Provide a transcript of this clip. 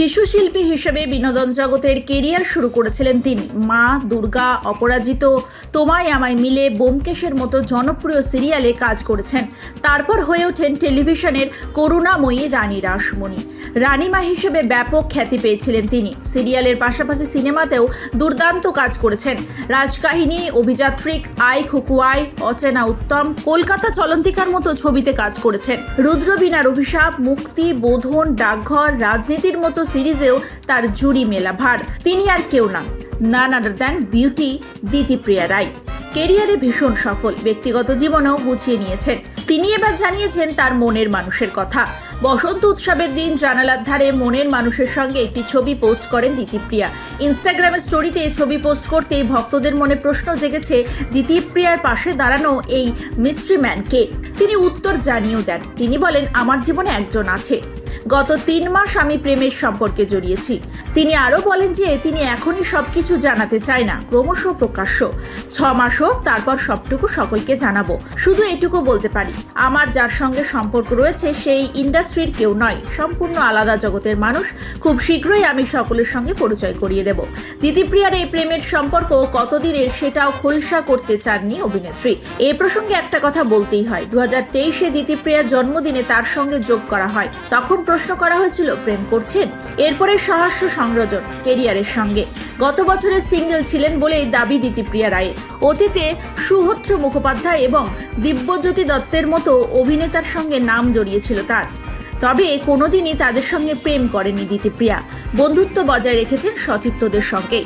শিশু শিল্পী হিসেবে বিনোদন জগতের কেরিয়ার শুরু করেছিলেন তিনি। মা, দুর্গা, অপরাজিত, তোমায় আমায় মিলে বোমকেশের মতো জনপ্রিয় সিরিয়ালে কাজ করেছেন। তারপর হয়ে ওঠেন টেলিভিশনের করুণাময়ী রানী রাসমণি। রানীমা হিসেবে ব্যাপক খ্যাতি পেয়েছিলেন তিনি। সিরিয়ালের পাশাপাশি সিনেমাতেও দুর্দান্ত কাজ করেছেন। রাজকাহিনী, অভিযাত্রিক, আই খুকুয়াই, অচেনা উত্তম, কলকাতা চলন্তিকার মতো ছবিতে কাজ করেছেন। রুদ্রবীণার অভিশাপ, মুক্তি, বোধন, ডাকঘর, রাজনীতির মতো সিরিজেও তার জুড়ি মেলা ভার তিনি আর কেউ না। None other than beauty Ditipriya Roy কেরিয়ারে ভীষণ সফল, ব্যক্তিগত জীবনেও গুছিয়ে নিয়েছেন। তিনি এবার জানিয়েছেন তার মনের মানুষের কথা। বসন্ত উৎসবের দিন জানালার ধারে মনের মানুষের সঙ্গে একটি ছবি পোস্ট করেন দিতিপ্রিয়া। ইনস্টাগ্রামের স্টোরিতে ছবি পোস্ট করতেই ভক্তদের মনে প্রশ্ন জেগেছে দিতিপ্রিয়ার পাশে দাঁড়ানো এই মিস্ট্রি ম্যানকে তিনি উত্তর জানিয়েও দেন, তিনি বলেন, আমার জীবনে একজন আছে। গত তিন মাস আমি প্রেমের সম্পর্কে জড়িয়েছি। তিনি আরও বলেন যে, তিনি এখনই সবকিছু জানাতে চায় না, ক্রমশ প্রকাশ্য। ছ মাস হোক, তারপর সবটুকু সকলকে জানাব। শুধু এটুকু বলতে পারি, আমার যার সঙ্গে সম্পর্ক রয়েছে, সেই ইন্ডাস্ট্রির কেউ নয়, সম্পূর্ণ আলাদা জগতের মানুষ, খুব শীঘ্রই আমি সকলের সঙ্গে পরিচয় করিয়ে দেব। দিতিপ্রিয়ার এই প্রেমের সম্পর্ক কতদিনের সেটাও খোলসা করতে চাননি অভিনেত্রী। এ প্রসঙ্গে একটা কথা বলতেই হয় দু হাজার তেইশে দিতিপ্রিয়ার জন্মদিনে তার সঙ্গে যোগ করা হয়, তখন প্রশ্ন করা হয়েছিল, প্রেম করছেন। এরপরে সহাস্য সংযোজন, কেরিয়ারের সঙ্গে। গত বছরে সিঙ্গেল ছিলেন বলেই দাবি দিতিপ্রিয়া রায়ের। অতীতে সুহত্র মুখোপাধ্যায় এবং দিব্যজ্যোতি দত্তের মতো অভিনেতার সঙ্গে নাম জড়িয়েছিল তার। তবে কোনোদিনই তাদের সঙ্গে প্রেম করেনি দিতিপ্রিয়া। বন্ধুত্ব বজায় রেখেছেন সতীর্থদের সঙ্গে